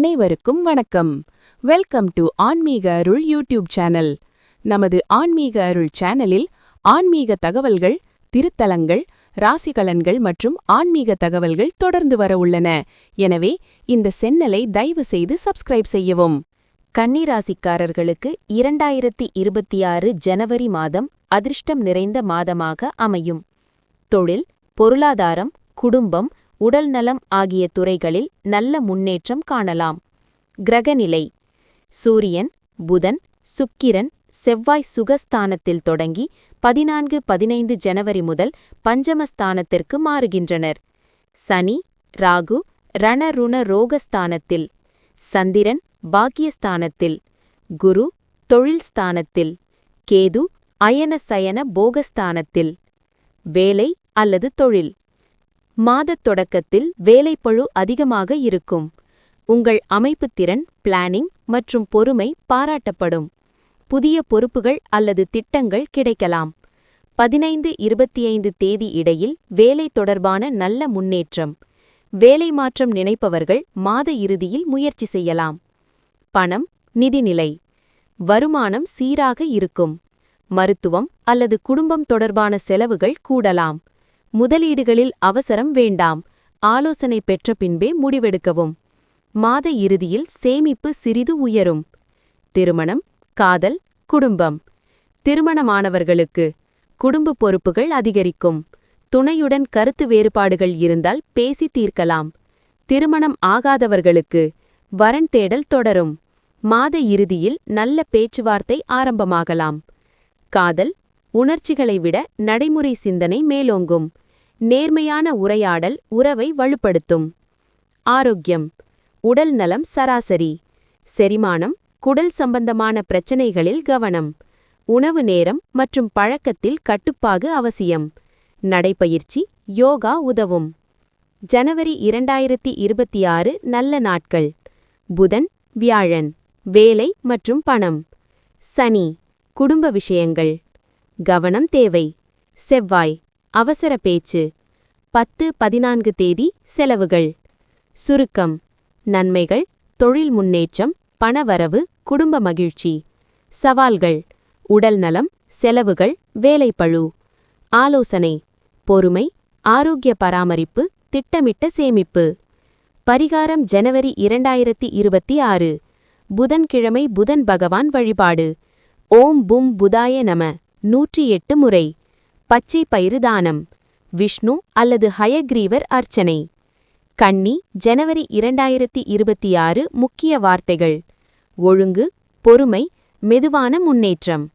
அனைவருக்கும் வணக்கம். Welcome to ஆன்மீக அருள் யூடியூப் சேனல் நமது ஆன்மீக அருள் சேனலில் ஆன்மீக தகவல்கள் திருத்தலங்கள் ராசிகலன்கள் மற்றும் ஆன்மீக தகவல்கள் தொடர்ந்து வர உள்ளன. எனவே இந்த சென்னலை தயவு செய்து சப்ஸ்கிரைப் செய்யவும். கன்னிராசிக்காரர்களுக்கு இரண்டாயிரத்தி இருபத்தி ஆறு ஜனவரி மாதம் அதிர்ஷ்டம் நிறைந்த மாதமாக அமையும். தொழில் பொருளாதாரம் குடும்பம் உடல்நலம் ஆகிய துறைகளில் நல்ல முன்னேற்றம் காணலாம். கிரகநிலை சூரியன் புதன் சுக்கிரன் செவ்வாய் சுகஸ்தானத்தில் தொடங்கி பதினான்கு பதினைந்து ஜனவரி முதல் பஞ்சமஸ்தானத்திற்கு மாறுகின்றனர். சனி ராகு ரணருண ரோகஸ்தானத்தில். சந்திரன் பாக்கியஸ்தானத்தில். குரு தொழில் ஸ்தானத்தில் கேது அயன சயன போகஸ்தானத்தில். வேலை அல்லது தொழில். மாதத் தொடக்கத்தில் வேலைப்பழு அதிகமாக இருக்கும். உங்கள் அமைப்பு திறன் பிளானிங் மற்றும் பொறுமை பாராட்டப்படும். புதிய பொறுப்புகள் அல்லது திட்டங்கள் கிடைக்கலாம். பதினைந்து இருபத்தி ஐந்து தேதி இடையில் வேலை தொடர்பான நல்ல முன்னேற்றம். வேலை மாற்றம் நினைப்பவர்கள் மாத இறுதியில் முயற்சி செய்யலாம். பணம் நிதிநிலை வருமானம் சீராக இருக்கும். மருத்துவம் அல்லது குடும்பம் தொடர்பான செலவுகள் கூடலாம். முதலீடுகளில் அவசரம் வேண்டாம். ஆலோசனை பெற்ற பின்பே முடிவெடுக்கவும். மாத இறுதியில் சேமிப்பு சிறிது உயரும். திருமணம் காதல் குடும்பம். திருமணமானவர்களுக்கு குடும்ப பொறுப்புகள் அதிகரிக்கும். துணையுடன் கருத்து வேறுபாடுகள் இருந்தால் பேசி தீர்க்கலாம். திருமணம் ஆகாதவர்களுக்கு வரன் தேடல் தொடரும். மாத இறுதியில் நல்ல பேச்சுவார்த்தை ஆரம்பமாகலாம். காதல் உணர்ச்சிகளை விட நடைமுறை சிந்தனை மேலோங்கும். நேர்மையான உரையாடல் உறவை வலுப்படுத்தும். ஆரோக்கியம். உடல் நலம் சராசரி. செரிமானம் குடல் சம்பந்தமான பிரச்சனைகளில் கவனம். உணவு நேரம் மற்றும் பழக்கத்தில் கட்டுப்பாடு அவசியம். நடைப்பயிற்சி யோகா உதவும். ஜனவரி இரண்டாயிரத்தி இருபத்தி ஆறு நல்ல நாட்கள். புதன் வியாழன். வேலை மற்றும் பணம். சனி குடும்ப விஷயங்கள். கவனம் தேவை. செவ்வாய் அவசர பேச்சு. பத்து பதினான்கு தேதி செலவுகள். சுருக்கம் நன்மைகள் தொழில் முன்னேற்றம் பணவரவு குடும்ப மகிழ்ச்சி. சவால்கள் உடல்நலம் செலவுகள் வேலைப்பழு. ஆலோசனை பொறுமை ஆரோக்கிய பராமரிப்பு திட்டமிட்ட சேமிப்பு. பரிகாரம் ஜனவரி இரண்டாயிரத்தி இருபத்தி ஆறு. புதன்கிழமை புதன் பகவான் வழிபாடு. ஓம் பும் புதாய நம. நூற்றி எட்டு முறை. பச்சை பயிறு தானம் விஷ்ணு அல்லது ஹயக்ரீவர் அர்ச்சனை. கன்னி ஜனவரி இரண்டாயிரத்தி இருபத்தி ஆறு முக்கிய வார்த்தைகள். ஒழுங்கு பொறுமை மெதுவான முன்னேற்றம்.